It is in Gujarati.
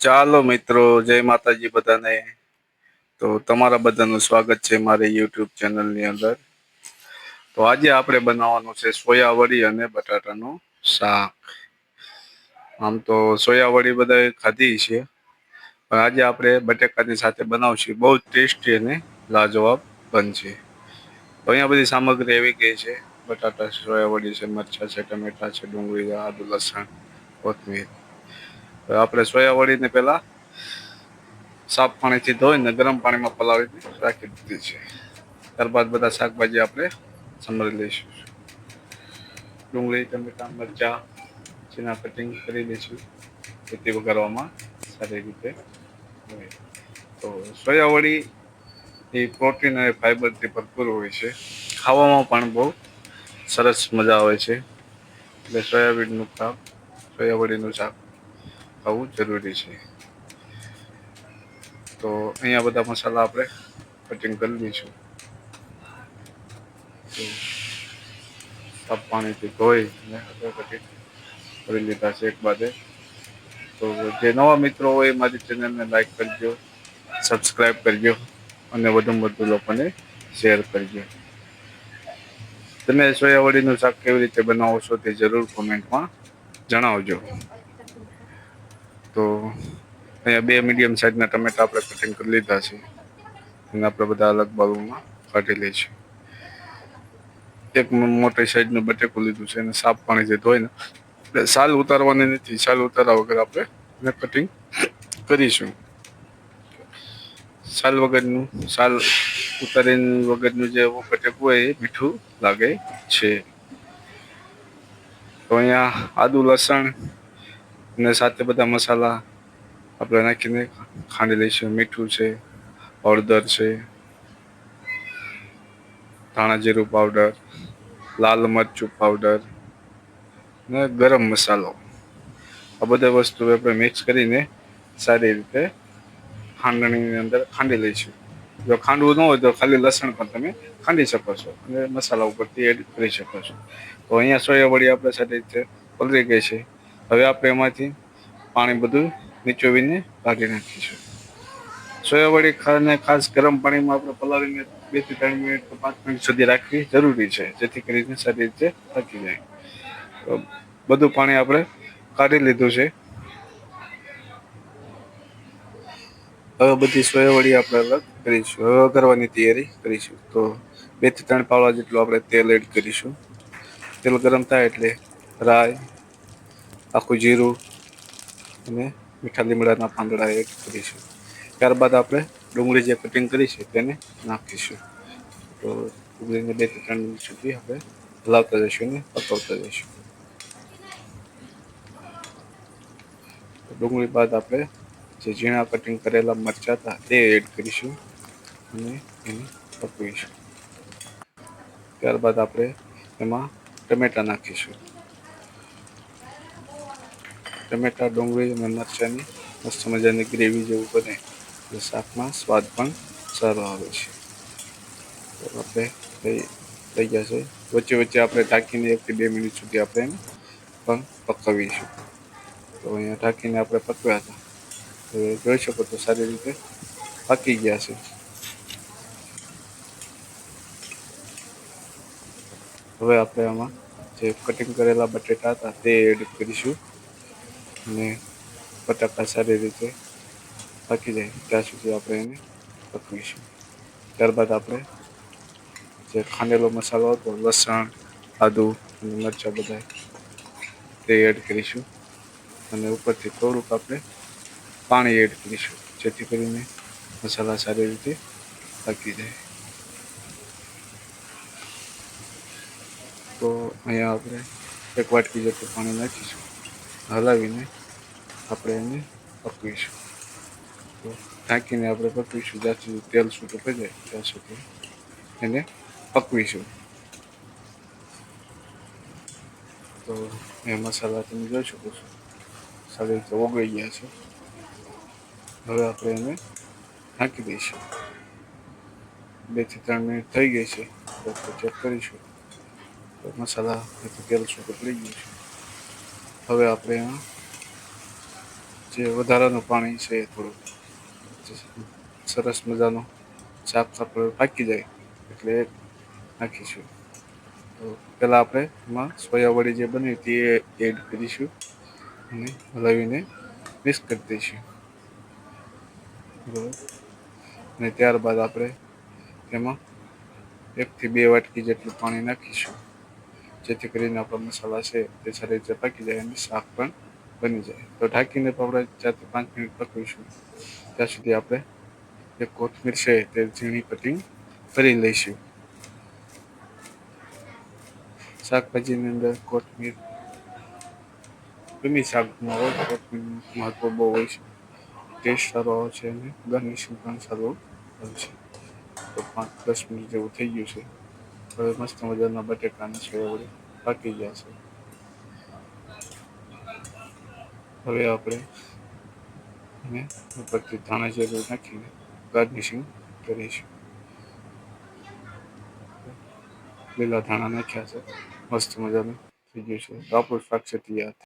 ચાલો મિત્રો, જય માતાજી બધાને. તો તમારા બધાનું સ્વાગત છે મારી યુટ્યુબ ચેનલની અંદર. તો આજે આપણે બનાવવાનું છે સોયા વડી અને બટાટાનું શાક. આમ તો સોયા વડી બધાએ ખાધી છે. પણ આજે આપણે બટેકાની સાથે બનાવશું. બહુ ટેસ્ટી અને લાજવાબ બનશે. તો અહીંયા બધી સામગ્રી એવી ગઈ છે. બટાટા સોયા વડી છે, મરચાં છે, ટમેટા છે, ડુંગળી આદુ, લસણ, કોથમીર. આપણે સોયા પહેલાં સાફ પાણીથી ધોઈને ગરમ પાણીમાં પલાળીને રાખી દીધી છે. ત્યારબાદ બધા શાકભાજી આપણે સંભાળી લઈશું. ડુંગળી, ટમેટા, મરચાં જેના કટિંગ કરી દઈશું. ખેતી વઘારવામાં સારી રીતે તો સોયા વડી એ પ્રોટીન અને ફાઈબરથી ભરપૂર હોય છે. ખાવામાં પણ બહુ સરસ મજા આવે છે. એટલે સોયાબીનનું શાક સોયાવડીનું શાક ખાવું જરૂરી છે. તો અહીંયા બધા મસાલા આપણે કટિંગ કરી દઈશું તો સાફ પાણીથી ધોઈ આપણે કટિંગ કરી લીધા છે એક બાદ. તો જે નવા મિત્રો હોય એ મારી ચેનલને લાઈક કરજો સબસ્ક્રાઈબ કરજો અને વધુમાં વધુ લોકોને શેર કરજો. તમે સોયાવડીનું શાક કેવી રીતે બનાવો છો તે જરૂર કોમેન્ટમાં જણાવજો. તો અહીંયા બે મીડિયમ સાઇઝના ટમેટા આપણે કટિંગ કરી લીધા છે. અને આપણે બધા અલગ બાઉલમાં કાઢી લઈશું એક મોટી સાઈઝનું બટેકું લીધું છે અને સાફ પાણીથી ધોઈને એટલે સાલ ઉતારવાની નથી. સાલ ઉતારવા વગર આપણે એને કટિંગ કરીશું. સાલ વગરનું, સાલ ઉતારીને વગરનું જે બટેકું હોય એ મીઠું લાગે છે. તો અહીંયા આદુ લસણ અને સાથે બધા મસાલા આપણે નાખીને ખાંડી લઈશું. મીઠું છે, હળદર છે, ધાણા જીરું પાવડર લાલ મરચું પાવડર ને ગરમ મસાલો. આ બધા વસ્તુ આપણે મિક્સ કરીને સારી રીતે ખાંડણીની અંદર ખાંડી લઈશું. જો ખાંડવું ન હોય તો ખાલી લસણ પણ તમે ખાંડી શકો છો અને મસાલા ઉપરથી એડ કરી શકો છો. તો અહીંયા સોયા વળી આપણે સારી રીતે પલરી ગઈ છે. હવે આપણે એમાંથી પાણી બધું નીચોવીને કાઢી નાખીશું. સોયાવડી ખાને ખાસ ગરમ પાણીમાં આપણે પલાળીને બેથી ત્રણ મિનિટ કે પાંચ મિનિટ સુધી રાખવી જરૂરી છે, જેથી કરીને સારી રીતે પાકી જાય. બધું પાણી આપણે કાઢી લીધું છે. હવે બધી સોયાવડી આપણે અલગ કરીશું. હવે કરવાની તૈયારી કરીશું. તો બેથી ત્રણ પાવડા જેટલું આપણે તેલ એડ કરીશું. તેલ ગરમ થાય એટલે રાઈ આખું જીરું અને મીઠા લીમડાના પાંદડા એડ કરીશું. ત્યારબાદ આપણે ડુંગળી જે કટિંગ કરી છે તેને નાખીશું. તો ડુંગળીને બેથી ત્રણ મિનિટ સુધી આપણે હલાવતા જઈશું અને પકવતા જઈશું. ડુંગળી બાદ આપણે જે ઝીણા કટિંગ કરેલા મરચાં હતા તે એડ કરીશું અને એને પકવીશું. ત્યારબાદ આપણે એમાં ટમેટા નાખીશું. ટમેટા ડુંગળી અને મરચાંની મસ્ત મજાની ગ્રેવી જેવું બને એટલે શાકમાં સ્વાદ પણ સારો આવે છે તો આપણે થઈ થઈ જશે વચ્ચે વચ્ચે આપણે ઢાંકીને એકથી બે મિનિટ સુધી આપણે એને પણ પકાવીશું તો અહીંયા ઢાંકીને આપણે પકવ્યા હતા હવે જોઈ શકો તો સારી રીતે પાકી ગયા છે। હવે આપણે આમાં જે કટિંગ કરેલા બટેટા હતા તે એડ કરીશું। અને બટાકા સારી રીતે પાકી જાય. ત્યાં સુધી આપણે એને પકવીશું. ત્યારબાદ આપણે જે ખાંડેલો મસાલો હતો, લસણ, આદુ અને મરચાં બધા તે એડ કરીશું. અને ઉપરથી થોડુંક આપણે પાણી એડ કરીશું, જેથી કરીને મસાલા સારી રીતે પાકી જાય. તો અહીંયા આપણે એક વાટકી જેટલું પાણી નાખીશું. હલાવીને આપણે એને પકવીશું. તો ઢાંકીને આપણે પકવીશું. જ્યાં સુધી તેલ છૂટું પડી જાય ત્યાં સુધી એને પકવીશું. તો એ મસાલા તમે જોઈ શકો છો. સારી રીતે ઓગળી ગયા છે. હવે આપણે એને ઢાંકી દઈશું. બેથી ત્રણ મિનિટ થઈ ગઈ છે. તો ચેક કરીશું. તો મસાલા તેલ છૂટું પડી ગયું છે. હવે આપણે એમાં જે વધારાનું પાણી છે એ થોડું સરસ મજાનું સાફ આપણે પાકી જાય એટલે નાખીશું. તો પહેલાં આપણે એમાં સોયાવડી જે બની હતી એ એડ કરીશું અને હલાવીને મિક્સ કરી દઈશું. બરાબર? અને ત્યારબાદ આપણે તેમાં એકથી બે વાટકી જેટલું પાણી નાખીશું. જેથી કરીને આપણા મસાલા છે તે સારી રીતે પાકી જાય અને શાક પણ બની જાય. તો ઢાંકીને પણ આપણે ચારથી પાંચ મિનિટ પકવીશું. ત્યાં સુધી આપણે જે કોથમીર છે તે ઝીણી કટિંગ કરી લઈશું. શાકભાજીની અંદર કોથમીર ગમી શાકમાં હોય, કોથમીરનું મહત્વ બહુ હોય છે. ટેસ્ટ સારો આવે છે અને ગાર્નિશિંગ પણ સારું આવે છે. તો પાંચ, દસ મિનિટ જેવું થઈ ગયું છે. હવે મસ્ત મજાના બટેકાના સોયાવડી પાકી ગયા છે. હવે આપણે એને ઉપરથી ધાણા જીરું નાખીને ગાર્નિશિંગ કરીશું. લીલા ધાણા નાખ્યા છે. મસ્ત મજાનું થઈ ગયું છે. તો શાક છે તૈયાર